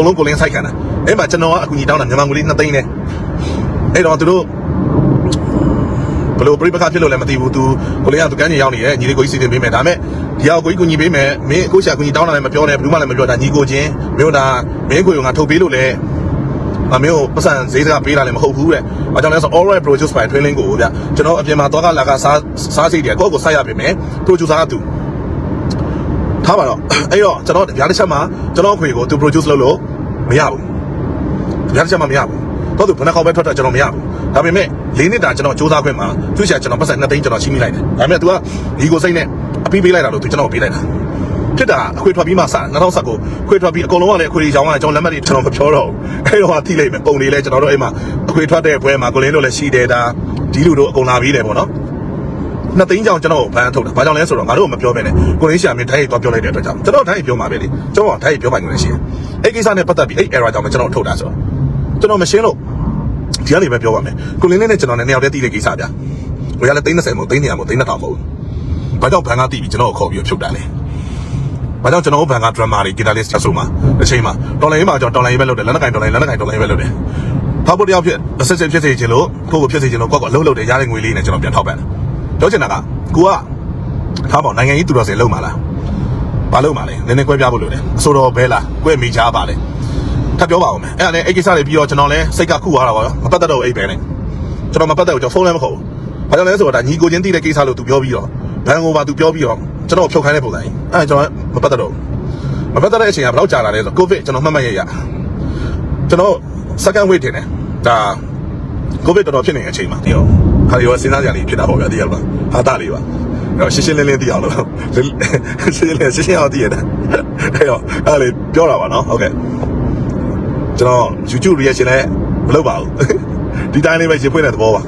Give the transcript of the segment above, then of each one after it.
ကုန်လုံးကိုလင်းဆိုင်ခံတာအဲ့မှာကျွန်တော်ကအကူကြီးတောင်းတာမြန်မာငွေလေး2သိန်းနဲ့အဲ့တော့သူတို့ဘလို့ပြိပခဖြစ်လို့လည်းမသိဘူးသူကိုလင်းကသူကန်းကြီးရောက်နေရဲ့ညီလေးကိုကြီးစီစဉ်ပေးမယ်ဒါပေမဲ့ဒီအောင်ကိုကြီးကူညီပေးမယ်မင်းအခုရှာကူညီတောင်းတာလည်းမပြောနဲ့ဘယ်သူမှလည်းမပြောတာညီကိုချင်းမင်းတို့ဒါမင်းကိုရုံကထုတ်ပေးလို့လည်းအမေကိုပတ်စံဈေးစကပေးတာလည်းမဟုတ်ဘူးတဲ့။အကြောင်းလဲဆို all right produce by training ကိုဗျ။ကျွန်တော်အပြင်မှာသွားကလာကစားစားစိတ်တယ်ကိုယ့်ကိုစိုက်ရပြင်မယ် producer ကသူထားပါတော့အဲ့တော့ကျွန်တော်ဗျာတစ်ချက်မှာကျွန်တော်အခွေကိုသူ produce လုပ်လို့ မရဘူး။ဗျာတစ်ချက်မှာမရဘူး။တော့သူဘယ်နှခေါက်ပဲထွက်ထွက်ကျွန်တော်မရဘူး။ဒါပေမဲ့၄နှစ်တာကျွန်တော်စူးစမ်းခွင့်မှာသူရှာကျွန်တော်ပတ်စံ2သိန်းကျွန်တော်ရှိမိလိုက်တယ်။ဒါပေမဲ့ तू ကဒီကိုစိတ်နဲ့အပြီးပေးလိုက်တာလို့သူကျွန်တော်ပေးလိုက်တာ။ဖြစ်တာအခွေထွက်ပြီးမှစ2019ခွေထွက်ပြီးအကုန်လုံးကလည်းအခွေကြီးချောင်းကကျွန်တော်လက်မှတ်တွေကျွန်တော်မပြောတော့ဘူးအဲ့တော့ထိလိုက်မယ်ပုံလေးလဲကျွန်တော်တို့အဲ့မှာအခွေထွက်တဲ့ဘွဲမှာကိုလင်းတို့လည်းရှိတယ်ဒါဒီလူတို့အကုန်လာပြီးတယ်ပေါ့နော် နှစ်သိန်းကြောင်ကျွန်တော်ဘန်းထုတ်တာဘာကြောင့်လဲဆိုတော့ငါတို့ကမပြောဘဲနဲ့ကိုလင်းရှာမြင့်တိုင်းသွားပြောလိုက်တဲ့အတွက်ကြောင့်ကျွန်တော်တိုင်းပြောမှာပဲလေကျွန်တော်တိုင်းပြောပိုင်နေရှိတယ်အဲ့ကိစ္စနဲ့ပတ်သက်ပြီးအဲ့ error ကြောင့်ကျွန်တော်ထုတ်တာဆိုတော့ကျွန်တော်မရှင်းလို့ဒီကနေပဲပြောပါမယ်ကိုလင်းနဲ့ကျွန်တော်နဲ့နှစ်ယောက်တည်းတည်တဲ့ကိစ္စဗျကိုရလည်းသိန်း30မဟုတ်သိန်း100မဟုတ်သိန်း1000မဟုတ်ဘာကြောင့်ဘန်းကတည်ပြီးကျွန်တော်ကိုခေါ်ပြီးဖြုတ်တာလဲ။ဘာကြောင့်ကျွန်တော်တို့ဘန်က drama တွေ guitarist ချက်ဆိုမှာအချိန်မှာတော်လိုင်းမှာကျွန်တော်တော်လိုင်းပဲလုပ်တယ်လက်နက်ကင်တော်လိုင်းလက်နက်ကင်တော်လိုင်းပဲလုပ်တယ်။ထောက်ဖို့တယောက်ဖြစ်အစစ်စစ်ဖြစ်စေချင်လို့ကိုယ့်ကိုဖြစ်စေချင်လို့ကိုယ့်ကိုအလုပ်လုပ်တယ်ရတဲ့ငွေလေးနဲ့ကျွန်တော်ပြန်ထောက်ပံ့တယ်။ ပြောချင်တာကကိုကထားပေါ့နိုင်ငံကြီးသူတော်စင်လုပ်မှာလား။ဘာလုပ်မှာလဲ။နည်းနည်းကွဲပြားဖို့လိုတယ်။အစိုးရဘဲလား။ကွဲမိချားပါလေ။ထပ်ပြောပါဦးမယ်။အဲ့ဒါနဲ့အဲ့ကိစ္စတွေပြီးတော့ကျွန်တော်လည်းစိတ်ကခုသွားတာပါရော။မပတ်သက်တော့အိတ်ပဲနဲ့။ကျွန်တော်မပတ်သက်ဘူးကျွန်တော်ဖုန်းလည်းမခေါ်ဘူး။ဘာကြောင့်လဲဆိုတော့ဒါညီကိုချင်းတည်တဲ့ကိစ္စလို့သူပြောပြီးတော့ဘန်ကိုပါသူပြောပြီးတော့ကျွန်တော်ဖြုတ်ခိုင်းတဲ့ပုံစံကြီး။အဲ့ဒါကျွန်တော်မပတ်သက်တော့ဘူး။မပတ်သက်တဲ့အချိန်ကဘယ်လောက်ကြာလာလဲဆိုကိုဗစ်ကျွန်တော်မှတ်မှတ်ရရကျွန်တော် second wave တင်တယ်ဒါကိုဗစ်တော်တော်ဖြစ်နေတဲ့အချိန်မှာတည်ရော ဟာဒီရောစဉ်းစားကြရလေးဖြစ်တာပေါ့ဗျာတည်ရလားဟာတာလေးပါအဲ့တော့ရှင်းရှင်းလင်းလင်းတည်အောင်လို့ရှင်းရှင်းလင်းရှင်းရှင်းအောင်တည်ရတယ်အဲ့တော့အဲ့လေပြောတာပါနော်ဟုတ်ကဲ့ကျွန်တော် YouTube reaction လည်းမလုပ်ပါဘူးဒီတိုင်းလေးပဲရေဖွင့်တဲ့သဘောပါ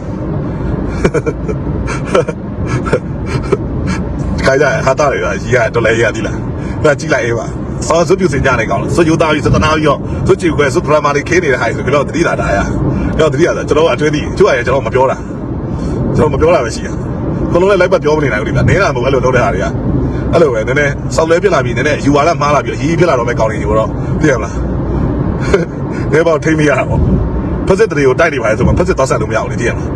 ခိုင်ကြဟာတာတွေကကြီးရတော်လဲရသည်လားဒါကြည့်လိုက်အေးပါစောစွပြူစင်ကြနေကောင်းလားစွယူသားပြီးစတနာပြီးတော့စွကြည့်ခွဲစွပရမာလေးခင်းနေတဲ့ဟာဆိုကျွန်တော်တတိလာတာရကျွန်တော်တတိလာကျွန်တော်အတွင်းသိသူ့အရင်ကျွန်တော်မပြောတာ ကျွန်တော်မပြောတာပဲရှိရဘလုံးလည်းလိုက်ပတ်ပြောမနေနိုင်ဘူးလေဗျာနေတာမဟုတ်အဲ့လိုလုပ်တဲ့ဟာတွေကအဲ့လိုပဲနည်းနည်းစောက်လဲပြစ်လာပြီးနည်းနည်းယူဝါဒမှားလာပြီးရီးဖြစ်လာတော့မဲ့ကောင်းနေပြီတော့သိရမလားနေပေါ့ထိမ့်မရတာပေါ့ဖက်စစ်တတွေကိုတိုက်နေပါလေဆိုမှဖက်စစ်သွားဆက်လို့မရဘူးလေသိရမလား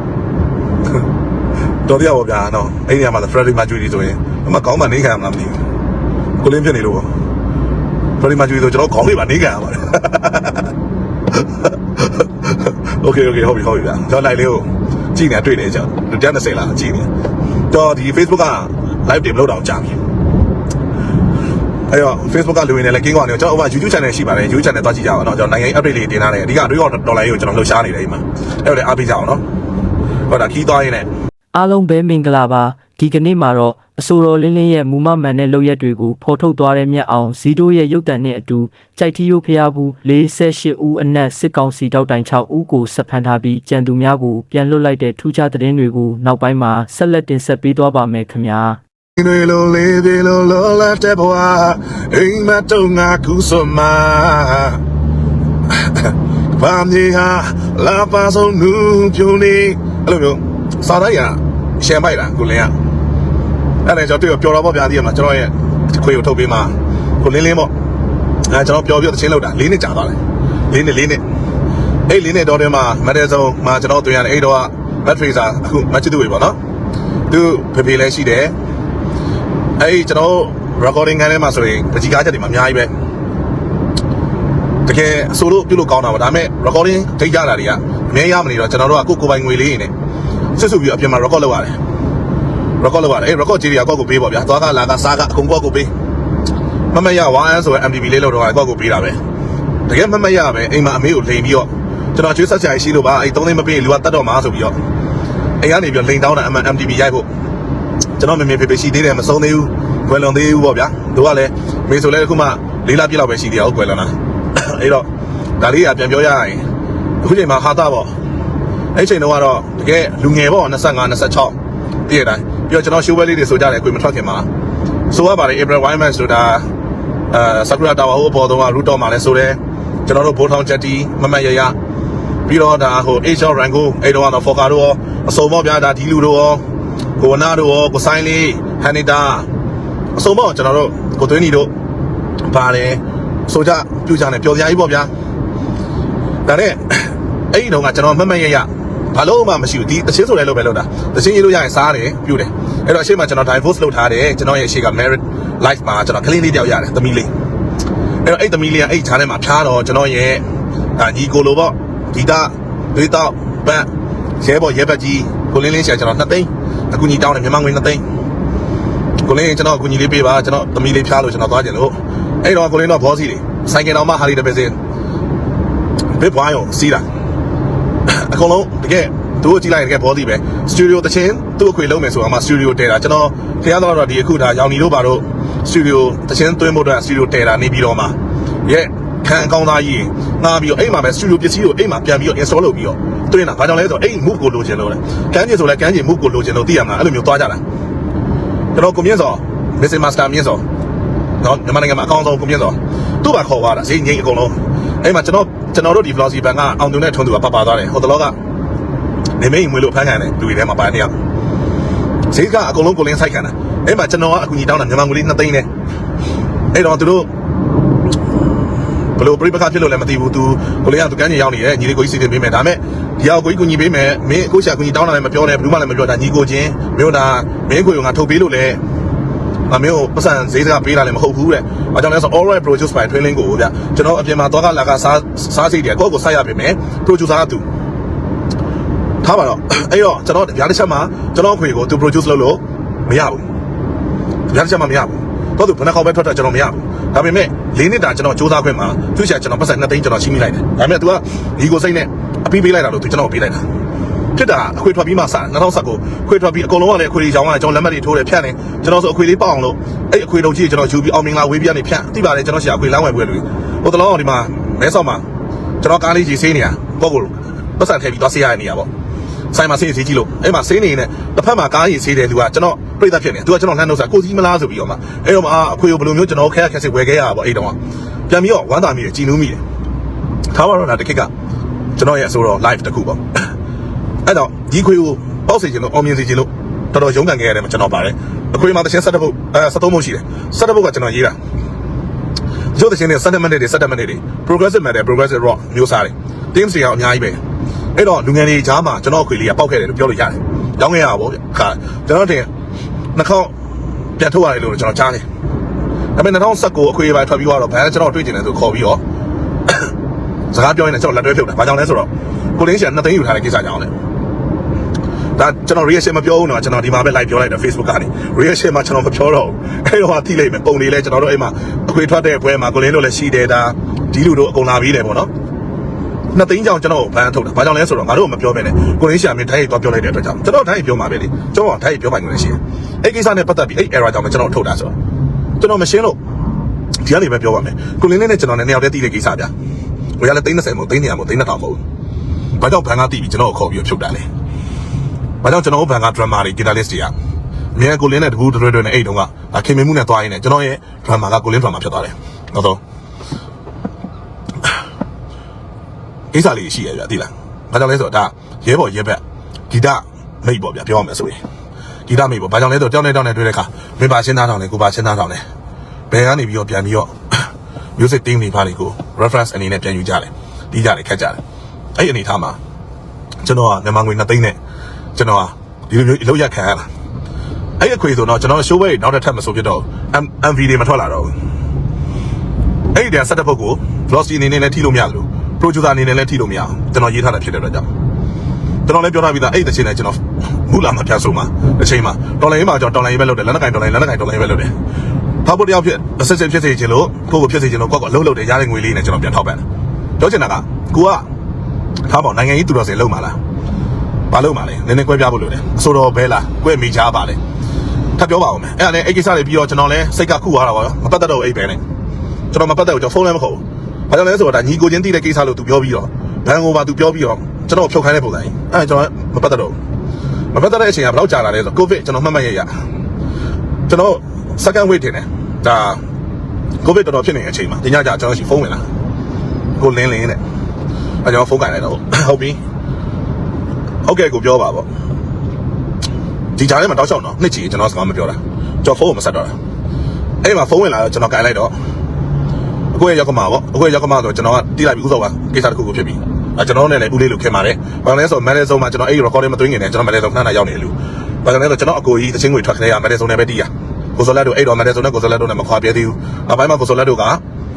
တော်တရားပေါ့ဗျာနော်အဲ့ဒီနေရာမှာ Freddy Mercury ဆိုရင်အမကောင်းမှနေခံရမှာမသိဘူးကိုလင်းဖြစ်နေလို့ပေါ့ Freddy Mercury ဆိုကျွန်တော်ခေါင်းလေးပါနေခံရပါတယ် Okay okay ဟုတ်ပြီဟုတ်ပြီဗျာကျွန်တော် live လေးကို ကြည့်နေတွေ့တယ်ကျွန်တော်တရား20လားကြည့်နေတော့ဒီ Facebook က live တင်မလို့တော့ကြာပြီအဲ့တော့ Facebook ကလူဝင်နေလဲကင်းကွာနေကျွန်တော်ဟိုမှာ YouTube channel ရှိပါတယ် YouTube channel သွားကြည့်ကြပါတော့ကျွန်တော်နိုင်ငံ update လေးတင်ထားတယ်အဓိကအတွေးတော့ဒေါ်လာရေးကိုကျွန်တော်လှုပ်ရှားနေတယ်အိမ်မှာအဲ့တော့လည်းအားပေးကြအောင်နော်ဟုတ်တာခီးသွားရင်းနဲ့အားလုံးပဲမင်္ဂလာပါ ဒီကနေ့မှာတော့အဆိုတော်လင်းလင်းရဲ့မူမမှန်တဲ့လုပ်ရက်တွေကိုဖော်ထုတ်သွားတဲ့မြတ်အောင်ဇီတိုရဲ့ရုပ်တံနဲ့အတူကြိုက်တီယိုဖျားဘူး48ဦးအနက်စစ်ကောင်စီတောက်တိုင်6ဦးကိုဆက်ဖမ်းထားပြီးကြံသူများကိုပြန်လွတ်လိုက်တဲ့ထူးခြားသတင်းတွေကိုနောက်ပိုင်းမှာဆက်လက်တင်ဆက်ပေးသွားပါမယ်ခင်ဗျာတွေလိုလေးတွေလိုလောလာတဲ့ဘဝအိမ်မတုံငါခုစမဘာမြေဟာလာပါဆုံးနူဖြုံနေအဲ့လိုမျိုးစာရိုက်ရ ရှယ်မိုက်တာကိုလင်းကအဲ့ဒါကျွန်တော်တွေ့ပြောတော့ပေါ့ဗျာဒီမှာကျွန်တော်ရဲ့ခွေကိုထုတ်ပေးမှာကိုလင်းလင်းပေါ့အဲကျွန်တော်ပြောပြတချင်းလောက်တာ၄နှစ်ကြာသွားတယ်၄နှစ်၄နှစ်အဲ့၄နှစ်တော့တည်းမှာမတ်တဲဆုံးမှာကျွန်တော်တွေ့ရတယ်အဲ့တော့မတ်ထရီစာအခုမတ်ချစ်သူတွေပေါ့နော်သူဖေဖေလည်းရှိတယ်အဲ့ဒီကျွန်တော်တို့ recording ခန်းထဲမှာဆိုရင်ပကြီးကားချက်တွေမှာအများကြီးပဲတကယ်အဆိုလို့ပြုလို့ကောင်းတာပါဒါပေမဲ့ recording ထိကြတာတွေကအမြဲရမနေတော့ကျွန်တော်တို့ကကိုယ်ကိုယ်ပိုင်ငွေလေးနေ စစ်စုပြီးအပြင်မှာ record လုပ်ရတယ် record လုပ်ရတယ်အဲ့ record ကြီးတွေကကိုယ့်ကိုပေးပေါ့ဗျာသွားကလာကစားကအကုန်ကိုယ့်ကိုပေးမမရဝါအန်ဆိုရင် MTV လေးလောက်တော့ကိုယ့်ကိုပေးတာပဲတကယ်မမရပဲအိမ်မှာအမေကိုလိန်ပြီးတော့ကျွန်တော်ကျွေးဆက်ချာရှိလို့ပါအဲ့သုံးသိန်းမပေးလူကတတ်တော့မှာဆိုပြီးတော့အိမ်ကနေပြီးလိန်တောင်းတာ MTV ရိုက်ဖို့ကျွန်တော်မေမေဖေဖေရှိသေးတယ်မဆုံးသေးဘူးကွယ်လွန်သေးဘူးပေါ့ဗျာတို့ကလည်းမေဆိုလဲအခုမှလေးလပြည့်လောက်ပဲရှိသေးအောင်ကွယ်လွန်တာအဲ့တော့ဒါလေးကပြန်ပြောရရင်အခုချိန်မှာဟာတာပေါ့ အဲ့ချိန်တုန်းကတော့တကယ်လူငယ်ပေါ့25 26တည့်ရတိုင်းပြီးတော့ကျွန်တော်ရှိုးပွဲလေးတွေဆိုကြတယ်ကိုမထွက်ခင်မှာဆိုရပါတယ် April Wyman ဆိုတာအဲ Sakura Tower ဟိုပေါ်တော့ root တော့မှာလဲဆိုတယ်ကျွန်တော်တို့ဘိုးထောင်ချက်တီမမတ်ရရပြီးတော့ဒါဟို Asia Rango အဲ့တော့တော့ Foka တို့ရောအစုံပေါ့ဗျာဒါဒီလူတို့ရောကိုဝနာတို့ရောကိုဆိုင်လေးဟန်နီတာအစုံပေါ့ကျွန်တော်တို့ကိုသွင်းနီတို့ပါတယ်ဆိုကြပြူကြနဲ့ပျော်စရာကြီးပေါ့ဗျာဒါနဲ့အဲ့ဒီတော့ကကျွန်တော်မတ်မတ်ရရ ဘာလို့မှမရှိဘူးဒီတချင်းဆိုလဲလို့ပဲလုပ်တာတချင်းရေးလို့ရရင်စားတယ်ပြူတယ်အဲ့တော့အရှိမကျွန်တော် divorce လုပ်ထားတယ်ကျွန်တော်ရဲ့အရှိက married life မှာကျွန်တော်ကလေးလေးတယောက်ရတယ်သမီးလေးအဲ့တော့အဲ့သမီးလေးကအဲ့ခြားထဲမှာဖျားတော့ကျွန်တော်ရဲ့အာညီကိုလိုပေါ့ဒီတာဒေတာဘန်ရဲဘော်ရဲဘက်ကြီးကိုလင်းလင်းရှာကျွန်တော်2သိန်းအခုညီတောင်းတယ်မြန်မာငွေ2သိန်းကိုလင်းကျွန်တော်အကူညီလေးပေးပါကျွန်တော်သမီးလေးဖျားလို့ကျွန်တော်သွားကြလို့အဲ့တော့ကိုလင်းတော့ဘောစီလေးဆိုင်ကယ်တော်မှဟာလီတပည့်စင်ဘစ်ဘွားရောစီးလာ အကုန်လုံးတကယ်သူ့ကိုကြည့်လိုက်တကယ်ဘောစီပဲစတူဒီယိုတချင်းသူ့အခွေလုံးမယ်ဆိုတော့မှစတူဒီယိုတဲတာကျွန်တော်ဖျားတော့တော့ဒီအခုဒါရောင်နီတို့ပါတော့စတူဒီယိုတချင်းသွင်းဖို့အတွက်စတူဒီယိုတဲတာနေပြီးတော့မှရဲ့ခံအကောင်းသားကြီးငါပြီးတော့အိမ်မှာပဲစတူဒီယိုပစ္စည်းကိုအိမ်မှာပြန်ပြီးတော့ install လုပ်ပြီးတော့တွင်းတာဘာကြောင့်လဲဆိုတော့အိမ် move ကိုလိုချင်လို့လေကမ်းကျင်ဆိုလဲကမ်းကျင် move ကိုလိုချင်လို့သိရမှာအဲ့လိုမျိုးသွားကြတာကျွန်တော်ကိုမြင့်စော Mr. Master မြင့်စောနော်မြန်မာနိုင်ငံမှာအကောင်းဆုံးကိုမြင့်စောသူ့ဘာခေါ်သွားတာဈေးငိမ့်အကုန်လုံး အဲ့မှာကျွန်တော်ကျွန်တော်တို့ဒီ Velocity Band ကအောင်သူနဲ့ထွန်းသူကပတ်ပါသွားတယ်ဟိုတလောကနေမိတ်မွေးလို့ဖမ်းခံတယ်လူတွေထဲမှာပါနေရဈေးကအကုန်လုံးကိုလင်းဆိုင်ခံတာအဲ့မှာကျွန်တော်ကအကူကြီးတောင်းတာမြန်မာငွေလေး2သိန်းနဲ့အဲ့တော့သူတို့ဘလို့ပြိပခါဖြစ်လို့လည်းမသိဘူးသူကိုလေးကသူကန်းကြီးရောက်နေတယ်ညီလေးကိုကြီးစီစဉ်ပေးမယ်ဒါပေမဲ့ဒီအောင်ကိုကြီးကူညီပေးမယ်မင်းအခုရှာကူညီတောင်းတာလည်းမပြောနဲ့ဘယ်သူမှလည်းမပြောတာညီကိုချင်းမြို့တာမင်းကိုကငါထုတ်ပေးလို့လည်း။ အမေကိုပတ်စံဈေးစကားပေးတာလည်းမဟုတ်ဘူးတဲ့။ဘာကြောင့်လဲဆိုတော့ all right produce by twin link ကိုဗျ။ကျွန်တော်အပြင်မှာသွားကလာကစားစားစိတ်တွေကိုယ့်ကိုစိုက်ရပြင်မယ်။ producer ကသူထားပါတော့အဲ့တော့ကျွန်တော်ဗျာတစ်ချက်မှာကျွန်တော်အခွေကိုသူ produce လုပ်လို့မရဘူး။ဗျာတစ်ချက်မှာမရဘူး။တော့သူဘယ်နှခေါက်ပဲထွက်ထွက်ကျွန်တော်မရဘူး။ဒါပေမဲ့၄နှစ်တာကျွန်တော်စူးစမ်းခွင့်မှာသူရှာကျွန်တော်ပတ်စံ2သိန်းကျွန်တော်ရှင်းမိလိုက်တယ်။ဒါပေမဲ့ तू ကဒီကိုစိတ်နဲ့အပြီးပေးလိုက်တာလို့သူကျွန်တော်ပေးလိုက်တာ။ ဖြစ်တာအခွေထွက်ပြီးမှစ2019ခွေထွက်ပြီးအကုန်လုံးကလည်းအခွေတွေကြောင်းကကျွန်တော်လက်မှတ်တွေထိုးတယ်ဖြန့်တယ်ကျွန်တော်ဆိုအခွေလေးပေါအောင်လို့အဲ့အခွေတုံကြီးကျွန်တော်ယူပြီးအောင်မင်္ဂလာဝေးပြနေဖြန့်သိပါတယ်ကျွန်တော်ရှာအခွေလမ်းဝယ်ပွဲလို့ဟိုတလောကဒီမှာမဲဆောက်မှာကျွန်တော်ကားလေးကြီးဆေးနေတာပေါ့ကိုပတ်စံထည့်ပြီးသွားဆေးရတဲ့နေရာပေါ့ဆိုင်မှာဆေးဆေးကြည့်လို့အဲ့မှာဆေးနေနေတစ်ဖက်မှာကားကြီးဆေးတယ်သူကကျွန်တော်ပြိတ္တဖြစ်နေသူကကျွန်တော်လှမ်းလို့ဆိုကိုကြီးမလားဆိုပြီးတော့မှအဲ့တော့မှအခွေကိုဘယ်လိုမျိုးကျွန်တော်ခဲရခက်စစ်ဝယ်ခဲ့ရပါပေါ့အဲ့တော့ပြန်ပြီးတော့ဝမ်းသာမိတယ်ကြည်နူးမိတယ်ထားပါတော့ဒါတစ်ခက်ကကျွန်တော်ရဲ့အဆိုတော့ live တစ်ခုပေါ့ အဲ့တော့ဒီခွေကိုပေါက်စေချင်လို့အောင်မြင်စေချင်လို့တော်တော်ရုန်းကန်ခဲ့ရတယ်မှာကျွန်တော်ပါတယ်အခွေမှာတစ်ချင်းဆက်တဲ့ဖို့အဲ73ဖို့ရှိတယ်ဆက်တဲ့ဖို့ကကျွန်တော်ရေးတာကျိုးတစ်ချင်းနဲ့7 minute တွေ7 minute တွေ progressive metal progressive rock မျိုးစားတယ် team တွေကအများကြီးပဲအဲ့တော့လူငယ်တွေကြားမှာကျွန်တော်အခွေလေးကပေါက်ခဲ့တယ်လို့ပြောလို့ရတယ်ရောင်းခဲ့ရပါဗောဗျခါကျွန်တော်တင်နှစ်ခေါက်ပြန်ထုတ်ရတယ်လို့ကျွန်တော်ကြားတယ်ဒါပေမဲ့2019အခွေပဲထွက်ပြီးတော့ဘန်ကျွန်တော်တွေ့ကျင်တယ်ဆိုခေါ်ပြီးတော့စကားပြောရင်လည်းကျွန်တော်လက်တွဲဖြုတ်တာဘာကြောင့်လဲဆိုတော့ကိုလင်းရှာ2သိန်းယူထားတဲ့ကိစ္စကြောင့်လေ ဒါကျွန်တော် reaction မပြောဘူးနော်ကျွန်တော်ဒီမှာပဲ live ပြောလိုက်တယ် Facebook ကနေ reaction မှာကျွန်တော်မပြောတော့ဘူးအဲ့တော့ဟာသိလိုက်မယ်ပုံလေးလဲကျွန်တော်တို့အိမ်မှာအခွေထွက်တဲ့ဘွဲမှာကိုလင်းတို့လည်းရှိတယ်ဒါဒီလူတို့အကုန်လာပြီးတယ်ပေါ့နော်နှစ်သိန်းကြောင်ကျွန်တော်ကိုဘန်းထုတ်တာဘာကြောင့်လဲဆိုတော့ငါတို့ကမပြောဘဲနဲ့ကိုလင်းရှာမင်းတိုင်းသွားပြောလိုက်တဲ့အတွက်ကြောင့်ကျွန်တော်တိုင်းပြောမှာပဲလေကျွန်တော်တိုင်းပြောပိုင်ခွင့်ရှိတယ်အဲ့ကိစ္စနဲ့ပတ်သက်ပြီးအဲ့ error ကြောင့်ကျွန်တော်ထုတ်တာဆိုတော့ကျွန်တော်မရှင်းလို့ဒီကနေပဲပြောပါမယ်ကိုလင်းလေးနဲ့ကျွန်တော်နဲ့နှစ်ယောက်တည်းတည်တဲ့ကိစ္စဗျဝယ်ရလဲသိန်း30မဟုတ်သိန်း100မဟုတ်သိန်း1000မဟုတ်ဘာကြောင့်ဘန်းကတည်ပြီးကျွန်တော်ကိုခေါ်ပြီးဖြုတ်တာလဲ။ ဘာကြောင့်ကျွန်တော်တို့ဘန်က drama တွေ guitarist တွေကအမြန်ကိုလင်းနဲ့တကူတွဲတွဲနဲ့အဲ့တုန်းကခင်မင်းမှုနဲ့သွားရင်းနဲ့ကျွန်တော်ရဲ့ drama ကကိုလင်း drama ဖြစ်သွားတယ်။နောက်တော့ကိစ္စလေးရှိရပြသိလား။ဘာကြောင့်လဲဆိုတော့ဒါရဲဘော်ရဲဘက်ဂီတမိတ်ပေါ့ဗျာပြောရမယ်ဆိုရင်ဂီတမိတ်ပေါ့ဘာကြောင့်လဲဆိုတော့တောင်းနေတောင်းနေတွေ့တဲ့အခါမင်းပါရှင်းသားတောင်းနေကိုပါရှင်းသားတောင်းနေဘယ်ကနေပြီးတော့ပြန်ပြီးတော့ music team တွေပါတွေကို reference အနေနဲ့ပြန်ယူကြတယ်။ဒီကြတယ်ခက်ကြတယ်။အဲ့ဒီအနေထားမှာကျွန်တော်ကမြန်မာငွေ2သိန်းနဲ့ ကျွန်တော်ကဒီလိုမျိုးလောက်ရခံရတာအဲ့အခွေဆိုတော့ကျွန်တော် show ပဲနောက်တစ်ထပ်မဆိုဖြစ်တော့ MV တွေမထွက်လာတော့ဘူးအဲ့ဒီတည်းဆက်တဲ့ပုတ်ကို velocity အနေနဲ့လည်းထိလို့မရဘူး producer အနေနဲ့လည်းထိလို့မရအောင်ကျွန်တော်ရေးထားတာဖြစ်တဲ့အတွက်ကြောင့်ကျွန်တော်လည်းပြောထားပြီးသားအဲ့ဒီတစ်ချိန်နဲ့ကျွန်တော်မူလာမှာပြန်ဆိုမှာတစ်ချိန်မှာတော်လိုင်းမှာကျွန်တော်တော်လိုင်းပဲလုပ်တယ်လက်နက်ကင်တော်လိုင်းလက်နက်ကင်တော်လိုင်းပဲလုပ်တယ်ဖောက်ဖို့တယောက်ဖြစ်အစစ်စစ်ဖြစ်စေချင်လို့ကိုယ့်ကိုဖြစ်စေချင်လို့ကိုယ့်ကိုအလုပ်လုပ်တယ်ရတဲ့ငွေလေးနဲ့ကျွန်တော်ပြန်ထောက်ပံ့တယ်ပြောချင်တာကကိုကထားပေါ့နိုင်ငံကြီးသူတော်စင်လုံမှာလား ဘာလို့မှလဲနည်းနည်းကွဲပြားဖို့လိုတယ်အဆိုတော်ဘဲလားကွဲမိချားပါလေထပ်ပြောပါဦးမယ်အဲ့ဒါနဲ့အဲ့ကိစ္စတွေပြီးတော့ကျွန်တော်လဲစိတ်ကခုသွားတာပါရောမပတ်သက်တော့ဘူးအဲ့ဘဲနဲ့ကျွန်တော်မပတ်သက်ဘူးကျွန်တော်ဖုန်းလည်းမခေါ်ဘူးဘာကြောင့်လဲဆိုတော့ဒါညီကိုချင်းတိတဲ့ကိစ္စလို့သူပြောပြီးတော့ဘန်ကိုပါသူပြောပြီးတော့ကျွန်တော်ဖြုတ်ခိုင်းတဲ့ပုံစံကြီးအဲ့ကျွန်တော်မပတ်သက်တော့ဘူးမပတ်သက်တဲ့အချိန်ကဘယ်တော့ကြာလာလဲဆိုတော့ကိုဗစ်ကျွန်တော်မှတ်မှတ်ရရကျွန်တော် second wave ထင်တယ်ဒါကိုဗစ်တော်တော်ဖြစ်နေတဲ့အချိန်မှာတင်ကြကြကျွန်တော်ရှိဖုန်းဝင်လာကိုလင်းလင်းတဲ့အဲကျွန်တော်ဖုန်းကင်လိုက်တော့ဟုတ်ပြီ ဟုတ်ကဲ့ကိုပြောပါပေါ့ဒီကြားထဲမှာတောက်လျှောက်တော့နှစ်ချီကျွန်တော်စကားမပြောတာကျွန်တော်ဖုန်းကိုမဆက်တော့တာအဲ့ဒီမှာဖုန်းဝင်လာတော့ကျွန်တော်ကင်လိုက်တော့ဟအခုရဲ့ရောက်ကမှာပေါ့အခုရဲ့ရောက်ကမှာဆိုကျွန်တော်ကတိလိုက်ပြီးဥစ္စာကကိစ္စတစ်ခုခုဖြစ်ပြီအဲကျွန်တော်နဲ့လည်းဦးလေးလိုခင်ပါတယ်ဘာလဲဆိုမန်နေဆုံးမှာကျွန်တော်အဲ့ recording မသွင်းခင်နဲ့ကျွန်တော်မန်နေဆုံးခဏခဏရောက်နေတယ်လူဘာကြောင့်လဲဆိုကျွန်တော်အကိုကြီးတချင်းငွေထွက်ခနေရမန်နေဆုံးနဲ့ပဲတီးရကိုစောလက်တို့အဲ့တော့မန်နေဆုံးနဲ့ကိုစောလက်တို့နဲ့မခွာပြဲသေးဘူးနောက်ပိုင်းမှာကိုစောလက်တို့က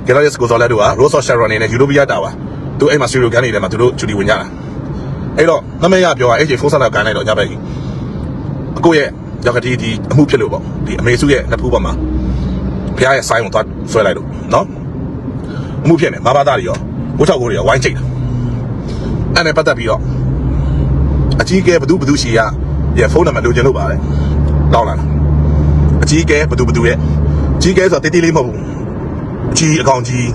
Galaxy ကိုစောလက်တို့က Rose of Sharon နဲ့ Europea တာပါသူအဲ့မှာ Serial Gun နေတယ်မှာသူတို့ချူတီဝင်ကြတာ အဲ့တော့နမရပြောတာအဲ့ဒီဖုန်းဆက်လာကန်လိုက်တော့ညဘက်ကြီးအကိုရဲ့ရောက်ကတိဒီအမှုဖြစ်လို့ပေါ့ဒီအမေစုရဲ့နှစ်ဖူးပေါ်မှာဖះရဲ့ဆိုင်ကိုသွားဆွဲလိုက်လို့နော်အမှုဖြစ်နေမဘာသားတွေရောဝှချောက်ကိုတွေရောဝိုင်းချိတ်တာအဲ့နဲ့ပတ်သက်ပြီးတော့အကြီးကဲဘသူဘသူရှိရရဲ့ဖုန်းနံပါတ်လိုချင်လို့ပါလေတောင်းလာတာအကြီးကဲဘသူဘသူရဲ့အကြီးကဲဆိုတော့တေးသေးလေးမဟုတ်ဘူးအကြီးအကောင်ကြီး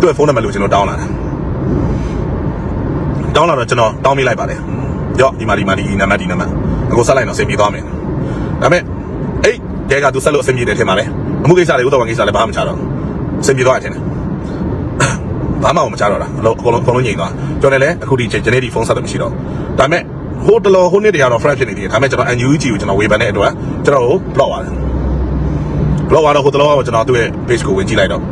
သူ့ရဲ့ဖုန်းနံပါတ်လိုချင်လို့တောင်းလာတာ တောင်းလာတော့ကျွန်တော်တောင်းမိလိုက်ပါတယ်ရော့ဒီမှာဒီမှာဒီနံပါတ်ဒီနံပါတ်အခုဆက်လိုက်တော့စင်ပြေသွားမယ်ဒါပေမဲ့အဲ့တဲကသူဆက်လို့အဆင်ပြေတယ်ထင်ပါလေအမှုကိစ္စတွေဥတော်ဝန်ကိစ္စလည်းဘာမှမချတော့အဆင်ပြေသွားတယ်ထင်တယ်ဘာမှမချတော့တာအလုံးအကုန်လုံးအကုန်လုံးငြိမ်သွားကျွန်တော်လည်းအခုဒီချိန်ဒီနေ့ဒီဖုန်းဆက်တယ်မရှိတော့ဒါပေမဲ့ဟိုတလောဟိုနေ့တည်းကတော့ fresh ဖြစ်နေသေးတယ်ဒါပေမဲ့ကျွန်တော် NUG ကိုကျွန်တော်ဝေဖန်တဲ့အတွက်ကျွန်တော်ကို block သွားတယ် block သွားတော့ဟိုတလောကကျွန်တော်သူ့ရဲ့ page ကိုဝင်ကြည့်လိုက်တော့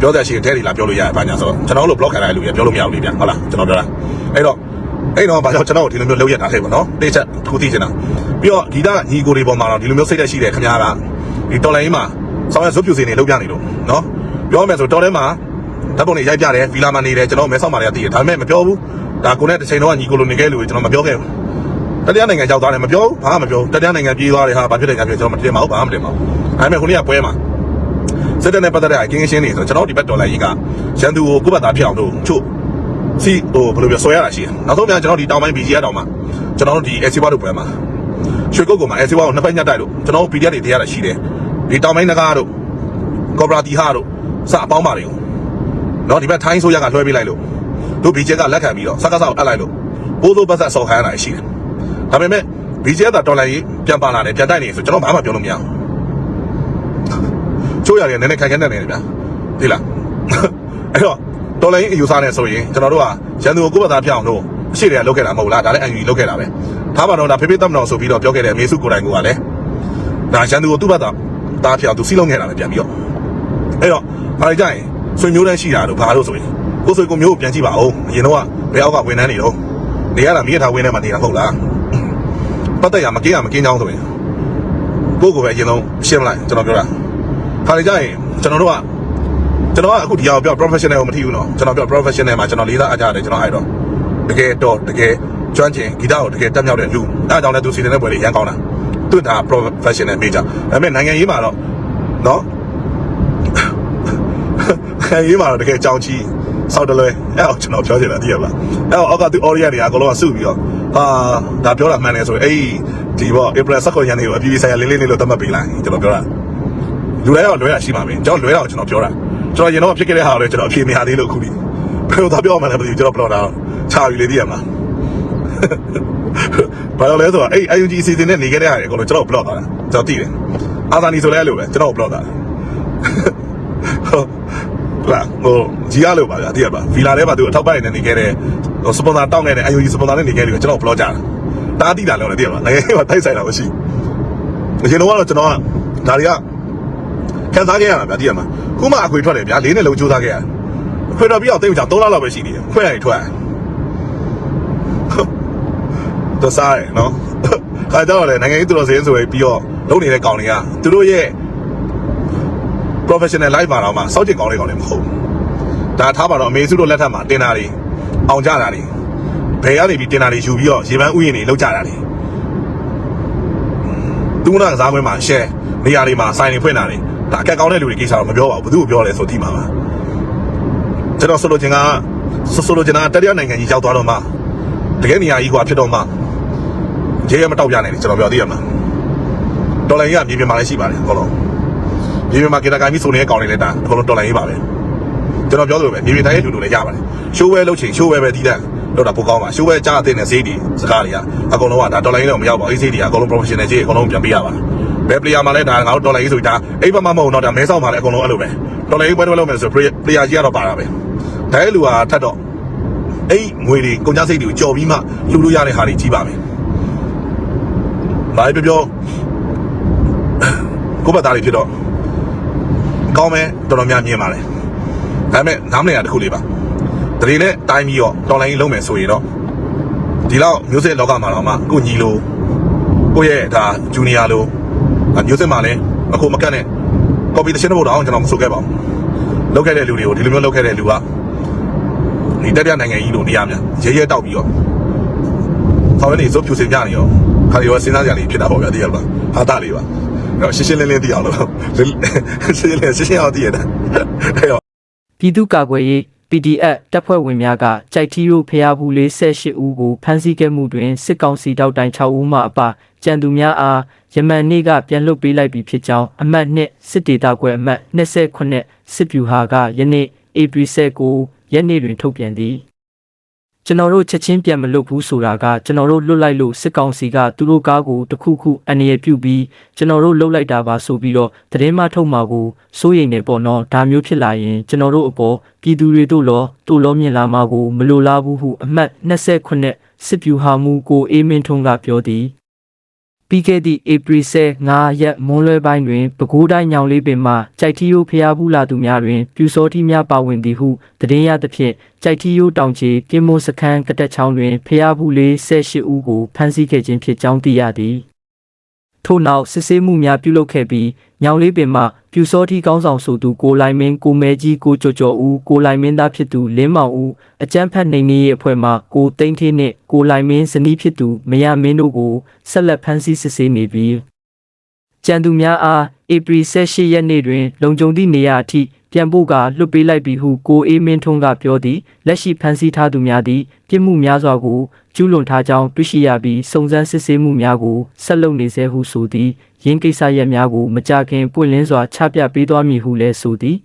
ပြောတဲ့ရှိရင်ထဲတွေလာပြောလို့ရတယ်ဘာညာဆိုတော့ကျွန်တော်တို့ block ခံရတဲ့လူတွေပြောလို့မရဘူးလေဗျဟုတ်လားကျွန်တော်ပြောတာအဲ့တော့အဲ့တော့ဘာကြောင့်ကျွန်တော်တို့ဒီလိုမျိုးလုပ်ရတာထဲပေါ့နော်တိချက်တစ်ခုသိချင်တာပြီးတော့ဂီတညီကိုတွေပေါ်မှာတော့ဒီလိုမျိုးစိတ်သက်ရှိတယ်ခင်ဗျားကဒီတော်လိုင်းမှာဆောင်းရဇွတ်ပြူစင်နေလုပ်ပြနေလို့နော်ပြောမယ်ဆိုတော်ထဲမှာဓာတ်ပုံတွေရိုက်ပြတယ်ဗီလာမနေတယ်ကျွန်တော်မဲဆောက်မာတွေကတည်တယ်ဒါပေမဲ့မပြောဘူးဒါကိုနဲ့တစ်ချိန်တော့ညီကိုလိုနေခဲ့လို့ကျွန်တော်မပြောခဲ့ဘူးတတိယနိုင်ငံရောက်သွားတယ်မပြောဘူးဘာမှမပြောဘူးတတိယနိုင်ငံပြေးသွားတယ်ဟာဘာဖြစ်တယ်ညာပြောကျွန်တော်မတင်ပါဘူးဘာမှမတင်ပါဘူးဒါပေမဲ့ခုနေ့ကပွဲမှာ စစ်တပ်နဲ့ပတ်သက်တဲ့အကင်းရှင်းနေဆိုကျွန်တော်ဒီဘက်ဒေါ်လာကြီးကရန်သူကိုကိုယ့်ဘက်သားဖြစ်အောင်တို့ချို့စီဟိုဘယ်လိုပြောဆွဲရတာရှိတယ်နောက်ဆုံးပြန်ကျွန်တော်ဒီတောင်ပိုင်း BG ရတောင်မှာကျွန်တော်တို့ဒီ AC ဘတ်တို့ပွဲမှာရွှေကုတ်ကမှာ AC ဘတ်ကိုနှစ်ဖက်ညတ်တိုက်လို့ကျွန်တော်တို့ PDF တွေတရားရတာရှိတယ်ဒီတောင်ပိုင်းနဂါတို့ကော်ပရာတီဟာတို့စအပေါင်းပါတွေကိုနော်ဒီဘက်ထိုင်းဆိုရကလွှဲပေးလိုက်လို့တို့ဘီဂျက်ကလက်ခံပြီးတော့စကားစောက်အပ်လိုက်လို့ပိုးသိုးပတ်သက်ဆောက်ခိုင်းရတာရှိတယ်ဒါပေမဲ့ဘီဂျက်ကတော်လိုင်းကြီးပြန်ပါလာတယ်ပြန်တိုက်နေဆိုကျွန်တော်ဘာမှပြောလို့မရဘူး ချိုးရတယ်နည်းနည်းခံခံနေတယ်ဗျာဒီလားအဲ့တော့တော်လိုင်းကြီးအယူဆနဲ့ဆိုရင်ကျွန်တော်တို့ကရန်သူကိုကိုယ့်ဘက်သားပြောင်းလို့အရှိတွေကလုတ်ခဲ့တာမဟုတ်လားဒါလည်းအန်ယူလုတ်ခဲ့တာပဲထားပါတော့ဒါဖေဖေတမတော်ဆိုပြီးတော့ပြောခဲ့တယ်မေစုကိုယ်တိုင်ကလည်းဒါရန်သူကိုသူ့ဘက်သားတားပြောင်းသူစီးလုံးခဲ့တာပဲပြန်ပြီးတော့အဲ့တော့အားကြရင်ဆွေမျိုးတန်းရှိတာတို့ဘာလို့ဆိုရင်ကိုယ်ဆွေကိုမျိုးကိုပြန်ကြည့်ပါဦးအရင်တော့ကဘယ်အောက်ကဝန်ထမ်းနေတော့နေရတာမိရထားဝင်းထဲမှာနေတာမဟုတ်လားပတ်သက်ရမကင်းရမကင်းချောင်းဆိုရင်ကိုယ့်ကိုယ်ပဲအရင်ဆုံးရှင်းမလိုက်ကျွန်တော်ပြောတာ ခါလေကြရင်ကျွန်တော်တို့ကကျွန်တော်ကအခုဒီအောင်ပြော professional ကိုမထီဘူးနော်ကျွန်တော်ပြော professional မှာကျွန်တော်လေးစားအားကြတယ်ကျွန်တော်အဲ့တော့တကယ်တော့တကယ်ကျွမ်းကျင်ဂီတကိုတကယ်တက်မြောက်တဲ့လူအဲအကြောင်းလည်းသူစီစဉ်တဲ့ပွဲလေးရန်ကောင်းတာသူဒါ professional major ဒါပေမဲ့နိုင်ငံရေးမှာတော့နော်ခံရေးမှာတော့တကယ်ကြောင်ချီစောက်တလွဲအဲ့တော့ကျွန်တော်ပြောချင်တာသိရပါအဲ့တော့အောက်ကသူ audience တွေအကုန်လုံးကစုပြီးတော့ဟာဒါပြောတာမှန်တယ်ဆိုရင်အဲ့ဒီပေါ့ April 16ရက်နေ့ကိုအပြည်ပြည်ဆိုင်ရာလေးလေးလေးလို့သတ်မှတ်ပေးလိုက်ကျွန်တော်ပြောတာ လူတိုင်းတော့လွဲတာရှိမှာပဲကျွန်တော်လွဲတာကိုကျွန်တော်ပြောတာကျွန်တော်ရင်တော့ဖြစ်ခဲ့တဲ့ဟာကိုလည်းကျွန်တော်အဖြေမရသေးလို့အခုဒီဘယ်လိုသာပြောမှလည်းမသိဘူးကျွန်တော်ပြောတာချာပြီလေသိရမှာဘာလို့လဲဆိုတော့အဲ့ IUG စီစဉ်နဲ့နေခဲ့တဲ့ဟာတွေအကုန်လုံးကျွန်တော် block သွားတာကျွန်တော်သိတယ်အာသာနီဆိုလဲအဲ့လိုပဲကျွန်တော် block သွားတာဟုတ်လားဟိုကြီးရလို့ပါဗျာသိရပါဗီလာထဲမှာသူအထောက်ပံ့နေနေခဲ့တဲ့ဟိုစပွန်ဆာတောင်းခဲ့တဲ့ IOG စပွန်ဆာနဲ့နေခဲ့တယ်ကျွန်တော်ဘလော့ကြတာတားတိတာလည်းလည်းသိရပါနိုင်ငံမှာတိုက်ဆိုင်တာမရှိအရင်တော့ကတော့ကျွန်တော်ကဒါတွေက ခံစားခဲ့ရတာဗျာသိရမှာခုမှအခွေထွက်တယ်ဗျာလေးနဲ့လုံးစူးစမ်းခဲ့ရတယ်အခွေထွက်ပြီးအောင်တိတ်မချ3လလောက်ပဲရှိသေးတယ်ခွဲရည်ထွက်တော့စားရနော်ခါတော့လေနိုင်ငံရေးသူတော်စင်းဆိုပြီးတော့လုံနေတဲ့ကောင်တွေကသူတို့ရဲ့ professional life မှာတော့မှစောက်ကျင်ကောင်းလေးကောင်းလေးမဟုတ်ဘူးဒါထားပါတော့အမေစုတို့လက်ထက်မှာတင်တာတွေအောင်ကြတာတွေဘယ်ကနေပြီးတင်တာတွေယူပြီးတော့ရေပန်းဥယျာဉ်တွေလောက်ကြတာတွေသူကစားပွဲမှာ share နေရာတွေမှာဆိုင်တွေဖွင့်တာတွေ ဒါအကက်ကောင်းတဲ့လူတွေကိစ္စတော့မပြောပါဘူးဘယ်သူကိုပြောလဲဆိုသိမှာပါကျွန်တော်ဆိုလိုချင်ကဆိုဆိုလိုချင်တာတတိယနိုင်ငံကြီးရောက်သွားတော့မှတကယ်နေရာကြီးကွာဖြစ်တော့မှရေရမတောက်ပြနိုင်တယ်ကျွန်တော်ပြောသိရမှာဒေါ်လာကြီးကမြေပြင်မှာလည်းရှိပါတယ်ဟုတ်လားမြေပြင်မှာကေတာကိုင်းပြီးစုံနေတဲ့ကောင်တွေလည်းဒါအကုန်လုံးတော်လိုင်းရေးပါပဲကျွန်တော်ပြောသလိုပဲမြေပြင်တိုင်းရဲ့လူလူလည်းရပါတယ်ရှိုးဝဲလုပ်ချင်ရှိုးဝဲပဲတီးတဲ့တော့တာပိုကောင်းပါရှိုးဝဲကြားအသိနဲ့ဈေးတွေစကားတွေကအကုန်လုံးကဒါတော်လိုင်းတော့မရောက်ပါဘူးဈေးတွေကအကုန်လုံး professional ကြီးအကုန်လုံးပြန်ပေးရပါ ဘယ် player မှာလဲဒါငါတို့တော်လိုင်းဆိုဒါအိမ်ဘက်မှာမဟုတ်တော့ဒါမဲဆောက်မှာလည်းအကုန်လုံးအဲ့လိုပဲတော်လိုင်းပွဲတွေလုပ်မယ်ဆို player ကြီးကတော့ပါတာပဲဒါရဲ့လူကထတ်တော့အဲ့ငွေတွေကုန်ကြစိတ်တွေကိုကြော်ပြီးမှလူလို့ရတဲ့ဟာတွေကြီးပါမယ်ဘာပြောပြောကိုယ့်ဘက်သားတွေဖြစ်တော့ကောင်းမယ်တော်တော်များမြင်ပါလေဒါပေမဲ့နားမလည်ရတစ်ခုလေးပါတရေနဲ့တိုင်းပြီးတော့တော်လိုင်းလုံးမယ်ဆိုရင်တော့ဒီလောက်မျိုးစစ်လောကမှာတော့မှကိုညီလိုကိုရဲ့ဒါဂျူနီယာလို မျိုးစစ်မှာလည်းအခုမကတ်နဲ့ competition ဘုတ်တော့ကျွန်တော်မဆိုခဲ့ပါဘူးလောက်ခဲ့တဲ့လူတွေကိုဒီလိုမျိုးလောက်ခဲ့တဲ့လူကဒီတက်ပြနိုင်ငံကြီးလိုနေရာများရဲရဲတောက်ပြီးတော့ဆောင်းရည်နေစိုးဖြူစင်ကြနေရောခါရီရောစဉ်းစားကြရလေးဖြစ်တာပေါ့ဗျာတည်ရပါဟာတာလေးပါအဲ့တော့ရှင်းရှင်းလင်းလင်းသိအောင်လို့ရှင်းရှင်းလင်းရှင်းရှင်းအောင်သိရတာအဲ့တော့ပြည်သူ့ကာကွယ်ရေး PDF တပ်ဖွဲ့ဝင်များကကြိုက်ထီရိုဖျားဘူး48ဦးကိုဖမ်းဆီးခဲ့မှုတွင်စစ်ကောင်စီတောက်တိုင်6ဦးမှအပကြံသူများအားယမန်နေ့ကပြန်လွှတ်ပေးလိုက်ပြီဖြစ်ကြောင်းအမှတ်2စစ်ဒေသကွယ်အမှတ်29စစ်ဗျူဟာကယနေ့ဧပြီ19ရက်နေ့တွင်ထုတ်ပြန်သည် ကျွန်တော်တို့ချက်ချင်းပြန်မလွတ်ဘူးဆိုတာကကျွန်တော်တို့လွတ်လိုက်လို့စစ်ကောင်စီကသူတို့ကားကိုတစ်ခုခုအနေရပြုတ်ပြီးကျွန်တော်တို့လှုပ်လိုက်တာပါဆိုပြီးတော့သတင်းမထုတ်မှာကိုစိုးရိမ်နေပေါ့နော်ဒါမျိုးဖြစ်လာရင်ကျွန်တော်တို့အပေါ်ပြည်သူတွေတို့လောတို့လောမြင်လာမှာကိုမလိုလားဘူးဟုအမှတ်29စစ်ဗျူဟာမူကိုအေးမင်းထွန်းကပြောသည် ပြီးခဲ့သည့်ဧပြီ15ရက်မွန်းလွဲပိုင်းတွင်ပဲခူးတိုင်းညောင်လေးပင်မှကြိုက်ထီယိုဖျားဘူးလာသူများတွင်ပြူစောတိများပါဝင်သည်ဟုသတင်းရသဖြင့်ကြိုက်ထီယိုတောင်ချေကင်းမိုးစခန်းကတက်ချောင်းတွင်ဖျားဘူးလေး18ဦးကိုဖမ်းဆီးခဲ့ခြင်းဖြစ်ကြောင်းသိရသည် ထို့နောက်စစ်ဆေးမှုများပြုလုပ်ခဲ့ပြီးညောင်လေးပင်မှပြူစောတိကောင်းဆောင်ဆိုသူကိုလိုင်မင်းကိုမဲကြီးကိုကျော်ကျော်ဦးကိုလိုင်မင်းသားဖြစ်သူလင်းမောင်ဦးအကျန်းဖတ်နေနေရဲ့အဖွဲ့မှကိုသိန်းထေးနှင့်ကိုလိုင်မင်းဇနီးဖြစ်သူမရမင်းတို့ကိုဆက်လက်ဖမ်းဆီးစစ်ဆေးနေပြီးကြံသူများအားဧပြီ18ရက်နေ့တွင် လုံခြုံသည့်နေရာအထိ ပြန်ဖို့ကလွတ်ပေးလိုက်ပြီဟုကိုအေးမင်းထွန်းကပြောသည်လက်ရှိဖမ်းဆီးထားသူများသည်ပြစ်မှုများစွာကိုကျူးလွန်ထားကြောင်းတွေ့ရှိရပြီးစုံစမ်းစစ်ဆေးမှုများကိုဆက်လုပ်နေဆဲဟုဆိုသည်ရင်းကိစ္စရပ်များကိုမကြခင်ပွင့်လင်းစွာချပြပေးသွားမည်ဟုလည်းဆိုသည်